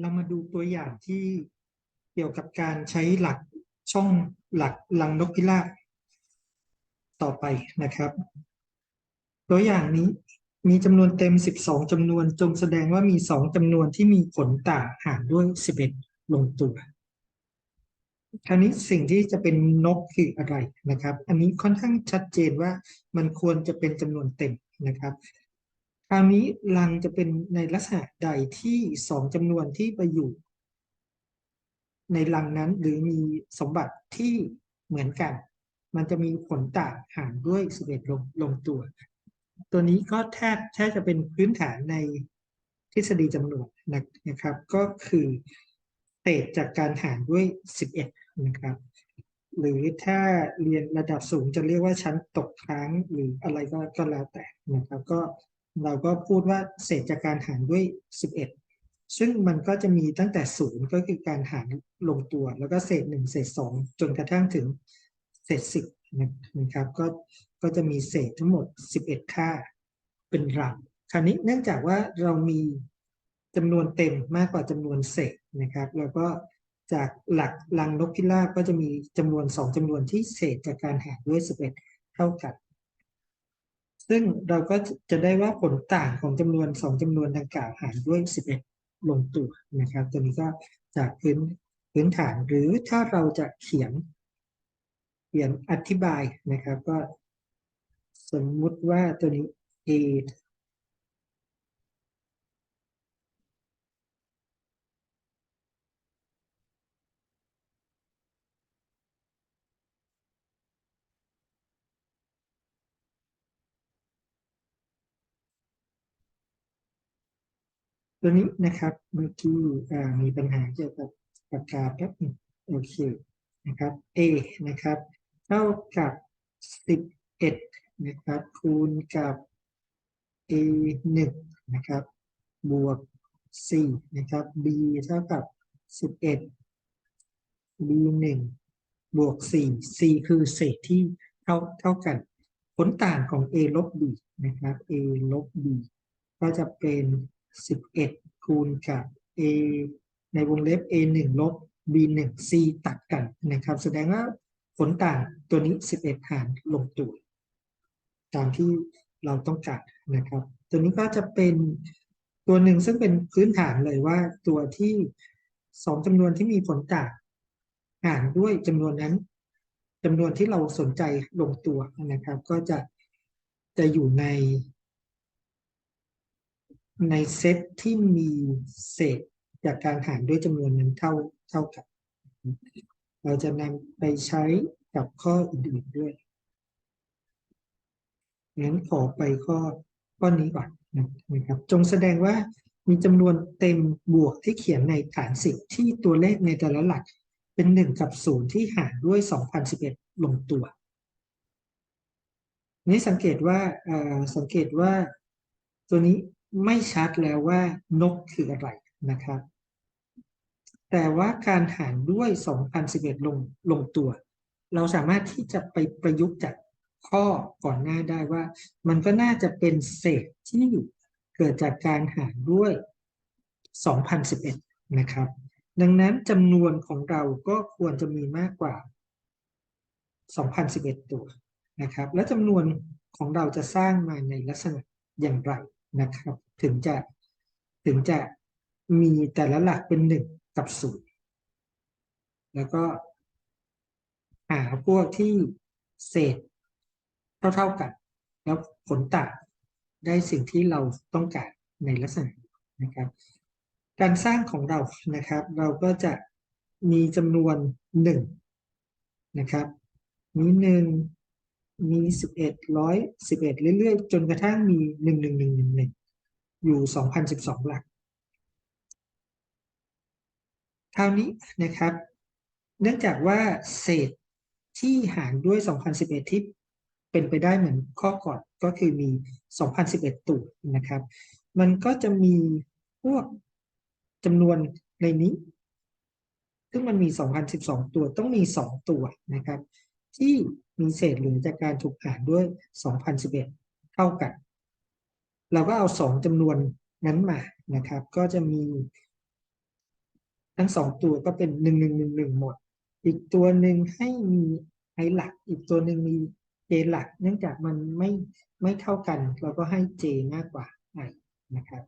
เรามาดูตัวอย่างที่เกี่ยวกับการใช้หลักช่องหลักลังนกพิราบต่อไปนะครับ ตัวอย่างนี้มีจำนวนเต็ม 12จำนวน จงแสดงว่ามี 2จำนวนที่มีผลต่างหารด้วย 11 ลงตัวคราวนี้สิ่งที่จะเป็นนกคืออะไรนะครับ อันนี้ค่อนข้างชัดเจนว่ามันควรจะเป็นจำนวนเต็มนะครับ คราวนี้ลังจะเป็นในลักษณะใดที่สองจำนวนที่ไปอยู่ ในลังนั้นหรือมีสมบัติที่เหมือนกัน มันจะมีผลต่างหารด้วย11ลงลงตัว ตัวนี้ก็แทบแทบจะเป็นพื้นฐานในทฤษฎีจำนวนนะครับ ก็คือเศษจากการหารด้วย 11 นะครับ หรือถ้าเรียนระดับสูงจะเรียกว่าชั้นตกค้างหรืออะไรก็ก็แล้วแต่นะครับ ก็ เราก็พูดว่าเศษจากการหารด้วย 11 ซึ่งมันก็จะมีตั้งแต่ศูนย์ก็คือการหารลงตัว แล้วก็เศษหนึ่งเศษสองจนกระทั่งถึงเศษสิบนะครับ ก็ก็จะมีเศษทั้งหมด 11 ค่าเป็นรังคราวนี้เนื่องจากว่าเรามีจำนวนเต็มมากกว่าจำนวนเศษนะครับ แล้วก็จากหลักลังนกพิราบก็จะมีจำนวนสองจำนวนที่เศษจากการหารด้วย 11 เท่ากัน ซึ่งเราก็จะได้ว่าผลต่างของจำนวนสองจำนวนดังกล่าวหารด้วย 11 ลงตัวนะครับ ตัวนี้ก็จากพื้นพื้นฐานหรือถ้าเราจะเขียน เขียนอธิบายนะครับ ก็สมมุติว่าตัวนี้ a ตัวนี้นะครับเมื่อกี้มีปัญหาเกี่ยวกับปากกาแป๊บนึงโอเคนะครับ a นะครับเท่ากับ 11 นะครับ คูณกับ a 1นะครับ บวก 4 นะครับ b เท่ากับ 11 b 1บวก 4 c คือเศษที่เท่าเท่ากัน ผลต่างของ a ลบ b นะครับ a ลบ b ก็จะเป็น 11 คูณกับ a ในวงเล็บ a 1ลบ b 1 c ตัดกันนะครับ แสดงว่าผลต่างตัวนี้ 11 หารลงตัว ตามที่เราต้องการนะครับ ตัวนี้ก็จะเป็นตัวหนึ่งซึ่งเป็นพื้นฐานเลยว่าตัวที่สองจำนวนที่มีผลต่างหารด้วยจำนวนนั้นจำนวนที่เราสนใจลงตัวนะครับ ก็จะจะอยู่ใน ในเซตที่มีเศษจากการหารด้วยจำนวนนั้นเท่าเท่ากันเราจะนำไปใช้กับข้ออื่นๆด้วยงั้นขอไปข้อข้อนี้ก่อนนะครับ จงแสดงว่ามีจำนวนเต็มบวกที่เขียนในฐานสิบที่ตัวเลขในแต่ละหลักเป็นหนึ่งกับศูนย์ที่หารด้วย2011ลงตัว นี้สังเกตว่าสังเกตว่าตัวนี้ ไม่ชัดแล้วว่านกคืออะไรนะครับ แต่ว่าการหารด้วย 2011 ลงลงตัว เราสามารถที่จะไปประยุกต์จากข้อก่อนหน้าได้ว่า มันก็น่าจะเป็นเศษที่เกิดจากการหารด้วย 2011 นะครับ ดังนั้นจำนวนของเราก็ควรจะมีมากกว่า 2011 ตัวนะครับ และจำนวนของเราจะสร้างมาในลักษณะอย่างไร นะครับ ถึงจะถึงจะมีแต่ละหลักเป็นหนึ่งกับศูนย์แล้วก็หาพวกที่เศษเท่าๆกัน แล้วผลต่างได้สิ่งที่เราต้องการในลักษณะนะครับ การสร้างของเรานะครับ เราก็จะมีจำนวนหนึ่งนะครับ มีหนึ่ง มีสิบเอ็ดร้อยสิบเอ็ดเรื่อยๆ จนกระทั่งมีหนึ่งหนึ่งหนึ่งหนึ่งหนึ่งอยู่สองพันสิบสองหลักคราวนี้นะครับ เนื่องจากว่าเศษที่หารด้วย 2011 ที่เป็นไปได้เหมือนข้อก่อนก็คือมี 2011 ตัวนะครับ มันก็จะมีพวกจำนวนในนี้ ซึ่งมันมี 2012 ตัวต้องมี 2 ตัวนะครับ ที่มีเศษเหลือจากการถูกหารด้วย 2011 เท่ากัน เราก็เอา 2จำนวนนั้นมานะครับ ก็จะมีทั้งสองตัวก็เป็นหนึ่งหนึ่งหนึ่งหนึ่งหมด อีกตัวหนึ่งให้มีไอหลัก อีกตัวหนึ่งมีเจหลัก เนื่องจากมันไม่ไม่เท่ากัน เราก็ให้เจมากกว่าไอนะครับ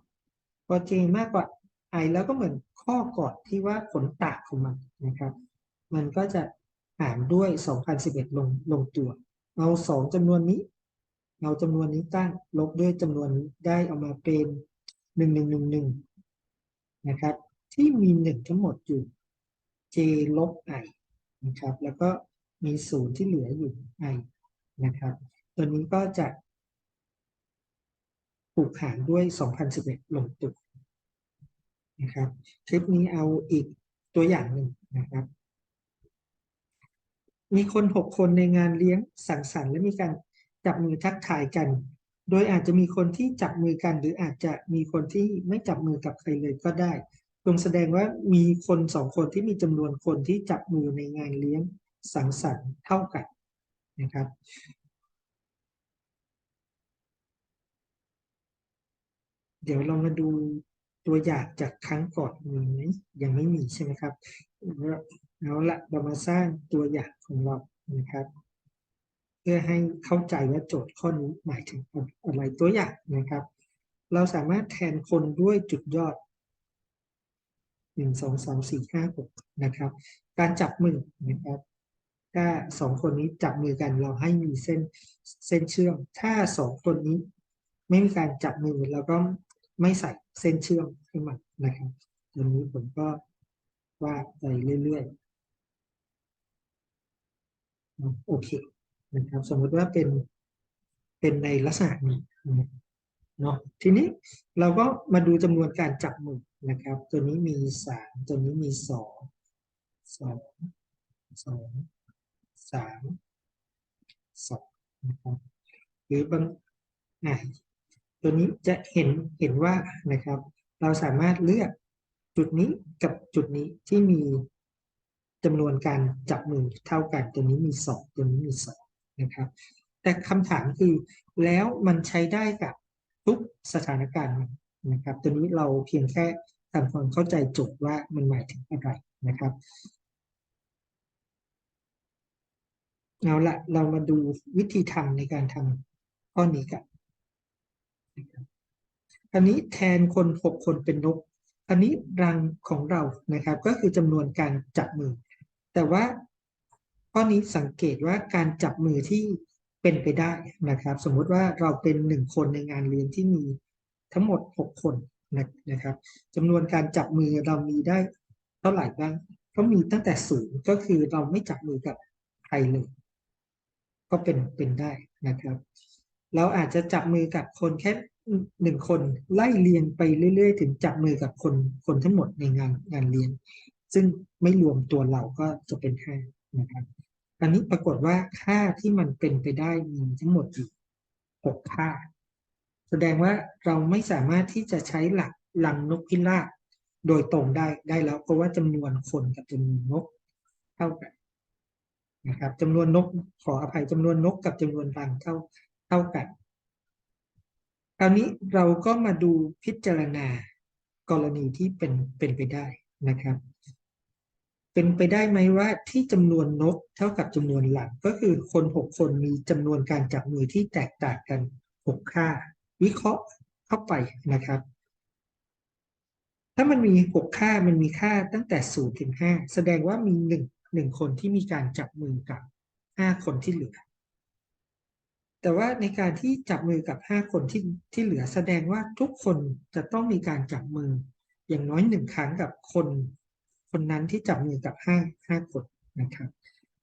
พอเจมากกว่าไอแล้วก็เหมือนข้อกอดที่ว่าผลต่างของมันนะครับ มันก็จะ หารด้วย 2011 ลงลงตัว เอาสองจำนวนนี้ เอาจำนวนนี้ตั้งลบด้วยจำนวนนี้ได้เอามาเป็นหนึ่งหนึ่งหนึ่งหนึ่งนะครับ ที่มีหนึ่งทั้งหมดอยู่ j ลบ i นะครับ แล้วก็มีศูนย์ที่เหลืออยู่ i นะครับ ตัวนี้ก็จะถูกหารด้วย 2011 ลงตัวนะครับ คลิปนี้เอาอีกตัวอย่างหนึ่งนะครับ มีคนหกคนในงานเลี้ยงสังสรรค์และมีการจับมือทักทายกัน โดยอาจจะมีคนที่จับมือกัน หรืออาจจะมีคนที่ไม่จับมือกับใครเลยก็ได้ตรงแสดงว่ามีคนสองคนที่มีจำนวนคนที่จับมือในงานเลี้ยงสังสรรค์เท่ากันนะครับเดี๋ยวเรามาดูตัวอย่างจากครั้งก่อนมีไหมยังไม่มีใช่ไหมครับ เอาละเรามาสร้างตัวอย่างของเรานะครับ เพื่อให้เข้าใจว่าโจทย์ข้อนี้หมายถึงอะไรตัวอย่างนะครับ เราสามารถแทนคนด้วยจุดยอดหนึ่งสองสามสี่ห้าหกนะครับ การจับมือนะครับ ถ้าสองคนนี้จับมือกันเราให้มีเส้นเส้นเชื่อม ถ้าสองคนนี้ ไม่มีการจับมือเราก็ไม่ใส่เส้นเชื่อมให้มันนะครับตรงนี้ผมก็วาดไปเรื่อยๆ โอเคนะครับสมมติว่าเป็นเป็นในลักษณะนี้เนาะทีนี้เราก็มาดูจำนวนการจับมือนะครับ ตัวนี้มีสามตัวนี้มีสองสองสองสามสองนะครับหรือบางอะตัวนี้จะเห็นเห็นว่านะครับ เราสามารถเลือกจุดนี้กับจุดนี้ที่มี จำนวนการจับมือเท่ากัน ตัวนี้มีสองตัวนี้มีสองนะครับ แต่คำถามคือแล้วมันใช้ได้กับทุกสถานการณ์นะครับ ตัวนี้เราเพียงแค่ทำความเข้าใจโจทย์ว่ามันหมายถึงอะไรนะครับเอาละเรามาดูวิธีทำในการทำข้อนี้กันอันนี้แทนคนหกคนเป็นนก อันนี้รังของเรานะครับ ก็คือจำนวนการจับมือ แต่ว่าข้อนี้สังเกตว่าการจับมือที่เป็นไปได้นะครับ สมมุติว่าเราเป็นหนึ่งคนในงานเลี้ยงที่มีทั้งหมดหกคนนะครับจำนวนการจับมือเรามีได้เท่าไหร่บ้างก็มีตั้งแต่ศูนย์ก็คือเราไม่จับมือกับใครเลย ก็เป็นเป็นได้นะครับ เราอาจจะจับมือกับคนแค่หนึ่งคนไล่เรียงไปเรื่อย ๆ ถึงจับมือกับคนคนทั้งหมดในงานงานเรียน ซึ่งไม่รวมตัวเราก็จะเป็นห้านะครับอันนี้ปรากฏว่าค่าที่มันเป็นไปได้มีทั้งหมดอยู่หกค่า แสดงว่าเราไม่สามารถที่จะใช้หลักลังนกพิราบโดยตรงได้ได้แล้วเพราะว่าจำนวนคนกับจำนวนนกเท่ากันนะครับจำนวนนกขออภัยจำนวนนกกับจำนวนรังเท่าเท่ากัน คราวนี้เราก็มาดูพิจารณากรณีที่เป็นเป็นไปได้นะครับ เป็นไปได้ไหมว่าที่จำนวนนกเท่ากับจำนวนหลังก็คือคนหกคนมีจำนวนการจับมือที่แตกต่างกันหกค่า วิเคราะห์เข้าไปนะครับ ถ้ามันมีหกค่ามันมีค่าตั้งแต่ศูนย์ถึงห้าแสดงว่ามีหนึ่งหนึ่งคนที่มีการจับมือกับห้าคนที่เหลือ แต่ว่าในการที่จับมือกับห้าคนที่ที่เหลือ แสดงว่าทุกคนจะต้องมีการจับมืออย่างน้อยหนึ่งครั้งกับคน คนนั้นที่จับมือกับห้าห้าคนนะครับ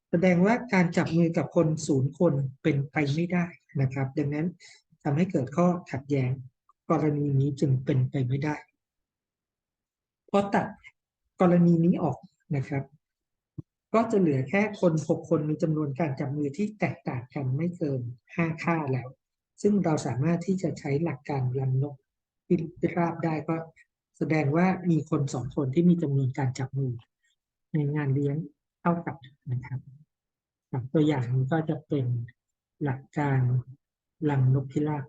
แสดงว่าการจับมือกับคนศูนย์คนเป็นไปไม่ได้นะครับ ดังนั้นทำให้เกิดข้อขัดแย้งกรณีนี้จึงเป็นไปไม่ได้พอตัดกรณีนี้ออกนะครับ ก็จะเหลือแค่คนหกคนมีจำนวนการจับมือที่แตกต่างกันไม่เกินห้าค่าแล้ว ซึ่งเราสามารถที่จะใช้หลักการรันนกพิราบได้ก็ แสดงว่ามีคนสองคนที่มีจำนวนการจับมือ ในงานเลี้ยงเท่ากับนะครับตัวอย่างนี้ก็จะเป็นหลักการลังนกพิราบ